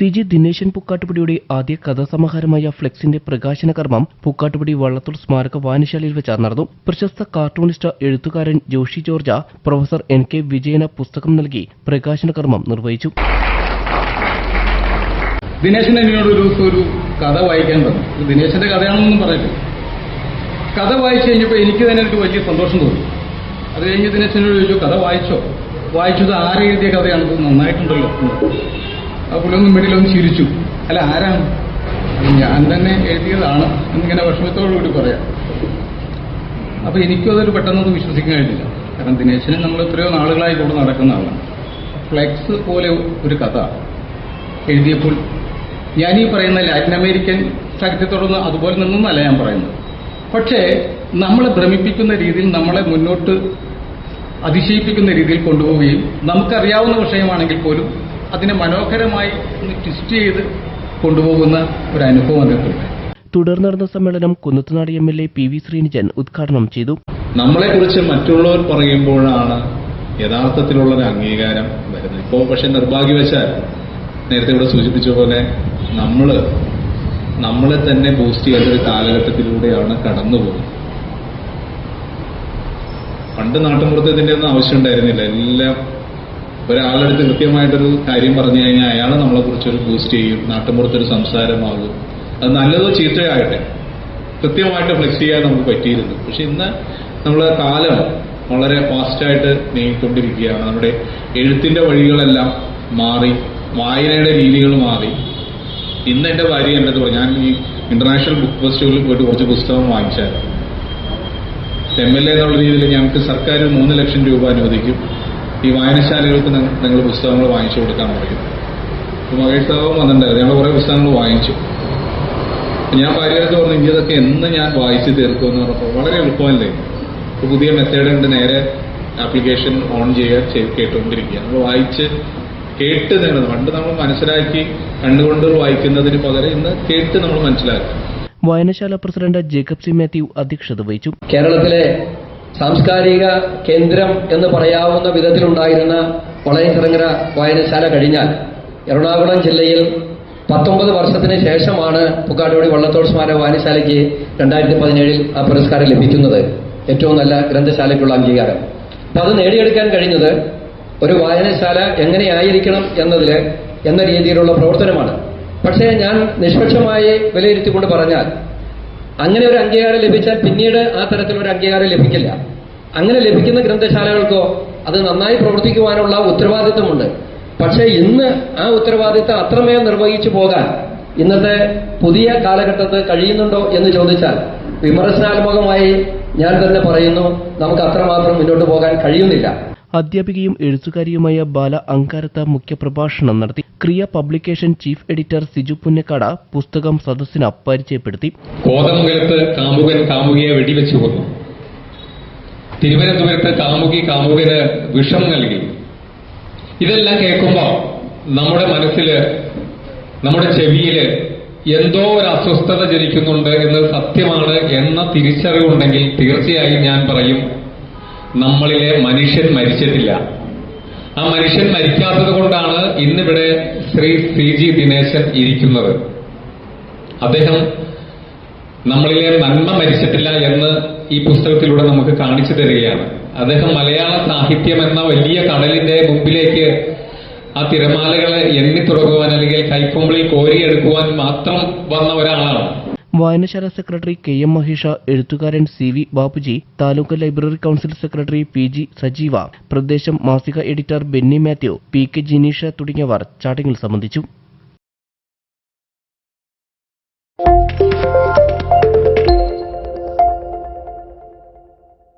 C G Dineshan പൂക്കാട്ടുപടിയുടെ ആദ്യ കഥാസമാഹാരമായ ഫ്ലെക്സിന്റെ പ്രകാശന കർമ്മം പൂക്കാട്ടുപടി വള്ളത്തോൾ സ്മാരക വായനശാലയിൽ വെച്ച് നടന്നു. പ്രശസ്ത കാർട്ടൂണിസ്റ്റ് എഴുത്തുകാരൻ Joshy George professor N K Vijayan പുസ്തകം നൽകി പ്രകാശന കർമ്മം നിർവഹിച്ചു. ദിനേശൻ എന്നോട് ഒരു ദിവസം ഒരു കഥ വായിക്കാൻ പറഞ്ഞു. ദിനേശന്റെ കഥയാണെന്നൊന്നും പറയട്ടെ കഥ വായിച്ചു കഴിഞ്ഞപ്പോൾ എനിക്ക് തന്നെ ഒരു വലിയ സന്തോഷം തോന്നി. അത് കഴിഞ്ഞ് ദിനേശനോട് ചോദിച്ചു കഥ വായിച്ചോ? വായിച്ചത് ആരെഴുതിയ കഥയാണെന്ന് നന്നായിട്ടുണ്ടല്ലോ. പുള്ളിയൊന്നും വീട്ടിലൊന്ന് ചിരിച്ചു അല്ല ആരാണ്? ഞാൻ തന്നെ എഴുതിയതാണ്. എന്നിങ്ങനെ വിഷമത്തോടുകൂടി പറയാം. അപ്പൊ എനിക്കും അതൊരു പെട്ടെന്നൊന്നും വിശ്വസിക്കാൻ കഴിഞ്ഞില്ല. കാരണം ദിനേശന് നമ്മൾ എത്രയോ നാളുകളായി കൂടെ നടക്കുന്ന ആളാണ് ഫ്ലെക്സ് പോലെ ഒരു കഥ എഴുതിയപ്പോൾ ഞാൻ ഈ പറയുന്ന ലാറ്റിൻ അമേരിക്കൻ സാഹിത്യത്തോടൊന്നും അതുപോലെ നിന്നല്ല ഞാൻ പറയുന്നത്. പക്ഷേ നമ്മളെ ഭ്രമിപ്പിക്കുന്ന രീതിയിൽ നമ്മളെ മുന്നോട്ട് അതിശയിപ്പിക്കുന്ന രീതിയിൽ കൊണ്ടുപോവുകയും നമുക്കറിയാവുന്ന വിഷയമാണെങ്കിൽ പോലും അതിനെ മനോഹരമായി ഒന്ന് ട്വിസ്റ്റ് ചെയ്ത് കൊണ്ടുപോകുന്ന ഒരു അനുഭവം അതിനകത്തുണ്ട് തുടർന്ന് നടന്ന സമ്മേളനം Kunnathunad M L A P V Sreenijin ഉദ്ഘാടനം ചെയ്തു. നമ്മളെ കുറിച്ച് മറ്റുള്ളവർ പറയുമ്പോഴാണ് യഥാർത്ഥത്തിലുള്ള ഒരു അംഗീകാരം വരുന്നത്. ഇപ്പോൾ പക്ഷെ നിർഭാഗ്യവശാൽ നേരത്തെ ഇവിടെ സൂചിപ്പിച്ച പോലെ നമ്മൾ നമ്മളെ തന്നെ ബൂസ്റ്റ് ചെയ്യേണ്ട ഒരു കാലഘട്ടത്തിലൂടെയാണ് കടന്നു പോകുന്നത് പണ്ട് നാട്ടിൻപുറത്ത് ഇതിന്റെ ഒന്നും ആവശ്യം ഉണ്ടായിരുന്നില്ല. എല്ലാം ഒരാളെടുത്ത് കൃത്യമായിട്ടൊരു കാര്യം പറഞ്ഞു കഴിഞ്ഞാൽ അയാൾ നമ്മളെ കുറിച്ചൊരു ബൂസ്റ്റ് ചെയ്യും നാട്ടിൻപുറത്തൊരു സംസാരമാകും. അത് നല്ലതോ ചീത്തയാകട്ടെ കൃത്യമായിട്ട് ഫ്ലെക്സ് ചെയ്യാൻ നമുക്ക് പറ്റിയിരുന്നു. പക്ഷെ ഇന്ന് നമ്മളെ കാലം വളരെ ഫാസ്റ്റായിട്ട് നീങ്ങിക്കൊണ്ടിരിക്കുകയാണ്. നമ്മുടെ എഴുത്തിന്റെ വഴികളെല്ലാം മാറി വായനയുടെ രീതികൾ മാറി. ഇന്ന് എന്റെ ഭാര്യ എന്റെ ഞാൻ ഈ ഇന്റർനാഷണൽ ബുക്ക് ഫെസ്റ്റിവലിൽ പോയിട്ട് കുറച്ച് പുസ്തകം വാങ്ങിച്ചായിരുന്നു. എം എൽ എ എന്നുള്ള രീതിയിൽ ഞങ്ങൾക്ക് സർക്കാർ മൂന്ന് ലക്ഷം രൂപ അനുവദിക്കും. ഈ വായനശാലകൾക്ക് നിങ്ങൾ പുസ്തകങ്ങൾ വാങ്ങിച്ചു കൊടുക്കാൻ പറയും മഹേഷ് സാവും വന്നിട്ടുണ്ടായിരുന്നു ഞങ്ങൾ കുറേ പുസ്തകങ്ങൾ വാങ്ങിച്ചു. ഞാൻ ഭാര്യയായിട്ട് പറഞ്ഞു "ഇനി ഇതൊക്കെ എന്ന് ഞാൻ വായിച്ച് തീർക്കുമെന്ന് പറഞ്ഞപ്പോൾ വളരെ എളുപ്പമല്ലേ? ഇപ്പൊ പുതിയ മെത്തേഡ് ഉണ്ട്. നേരെ ആപ്ലിക്കേഷൻ ഓൺ ചെയ്യുക ചെയ്ത് കേട്ടുകൊണ്ടിരിക്കുക നമ്മൾ വായിച്ച് കേട്ട് നേടുന്നത് പണ്ട് നമ്മൾ മനസ്സിലാക്കി കണ്ടുകൊണ്ട് വായിക്കുന്നതിന് പകരം ഇന്ന് കേട്ട് നമ്മൾ മനസ്സിലാക്കുക വായനശാല പ്രസിഡന്റ് ജേക്കബ് സി മാത്യു അധ്യക്ഷത വഹിച്ചു. കേരളത്തിലെ സാംസ്കാരിക കേന്ദ്രം എന്ന് പറയാവുന്ന വിധത്തിലുണ്ടായിരുന്ന വളയച്ചിറങ്ങര വായനശാല കഴിഞ്ഞാൽ എറണാകുളം ജില്ലയിൽ പത്തൊമ്പത് വർഷത്തിന് ശേഷമാണ് പുക്കാട്ടുപടി വള്ളത്തോൾ സ്മാരക വായനശാലയ്ക്ക് രണ്ടായിരത്തി പതിനേഴിൽ ആ പുരസ്കാരം ലഭിക്കുന്നത്. ഏറ്റവും നല്ല ഗ്രന്ഥശാലയ്ക്കുള്ള അംഗീകാരം. അപ്പം അത് നേടിയെടുക്കാൻ കഴിഞ്ഞത് ഒരു വായനശാല എങ്ങനെയായിരിക്കണം എന്നതിൽ എന്ന രീതിയിലുള്ള പ്രവർത്തനമാണ്. പക്ഷേ ഞാൻ നിഷ്പക്ഷമായി വിലയിരുത്തിക്കൊണ്ട് പറഞ്ഞാൽ അങ്ങനെ ഒരു അംഗീകാരം ലഭിച്ചാൽ പിന്നീട് ആ തരത്തിലൊരു അംഗീകാരം ലഭിക്കില്ല. അങ്ങനെ ലഭിക്കുന്ന ഗ്രന്ഥശാലകൾക്കോ അത് നന്നായി പ്രവർത്തിക്കുവാനുള്ള ഉത്തരവാദിത്വമുണ്ട്. പക്ഷേ ഇന്ന് ആ ഉത്തരവാദിത്തം അത്രമേൽ നിർവഹിച്ചു പോകാൻ ഇന്നത്തെ പുതിയ കാലഘട്ടത്ത് കഴിയുന്നുണ്ടോ എന്ന് ചോദിച്ചാൽ വിമർശനാത്മകമായി ഞാൻ തന്നെ പറയുന്നു നമുക്ക് അത്രമാത്രം മുന്നോട്ട് പോകാൻ കഴിയുന്നില്ല. അധ്യാപികയും എഴുത്തുകാരിയുമായ ബാല അങ്കാരത്ത മുഖ്യപ്രഭാഷണം നടത്തി. Kriya publication chief editor Siju Punnakkad പുസ്തകം സദസ്സിന് പരിചയപ്പെടുത്തി. കോതമംഗലത്ത് കാമുകൻ കാമുകിയെ വെടിവെച്ചു കൊന്നു. തിരുവനന്തപുരത്ത് കാമുകി കാമുകന് വിഷം നൽകി. ഇതെല്ലാം കേൾക്കുമ്പോൾ നമ്മുടെ മനസ്സിൽ നമ്മുടെ ചെവിയിൽ എന്തോ ഒരു അസ്വസ്ഥത ജനിക്കുന്നുണ്ട് എന്ന് സത്യമാണ് എന്ന തിരിച്ചറിവുണ്ടെങ്കിൽ തീർച്ചയായും ഞാൻ പറയും. നമ്മളിലെ മനുഷ്യൻ മരിച്ചിട്ടില്ല. ആ മനുഷ്യൻ മരിക്കാത്തത് കൊണ്ടാണ് ഇന്നിവിടെ ശ്രീ സി ജി ദിനേശൻ ഇരിക്കുന്നത്. അദ്ദേഹം നമ്മളിലെ നന്മ മരിച്ചിട്ടില്ല എന്ന് ഈ പുസ്തകത്തിലൂടെ നമുക്ക് കാണിച്ചു തരികയാണ്. അദ്ദേഹം മലയാള സാഹിത്യം എന്ന വലിയ കടലിന്റെ മുമ്പിലേക്ക് ആ തിരമാലകളെ എണ്ണി തുടങ്ങുവാൻ അല്ലെങ്കിൽ കൈക്കൊമ്പിളിൽ കോരിയെടുക്കുവാൻ മാത്രം വന്ന ഒരാളാണ്. വായനശാല സെക്രട്ടറി കെ എം മഹേഷ എഴുത്തുകാരൻ C V Babuji taluk library council secretary P G Sajeev Pradesham മാസിക editor Benny Mathew P K Jineesh തുടങ്ങിയവർ ചടങ്ങിൽ സംബന്ധിച്ചു.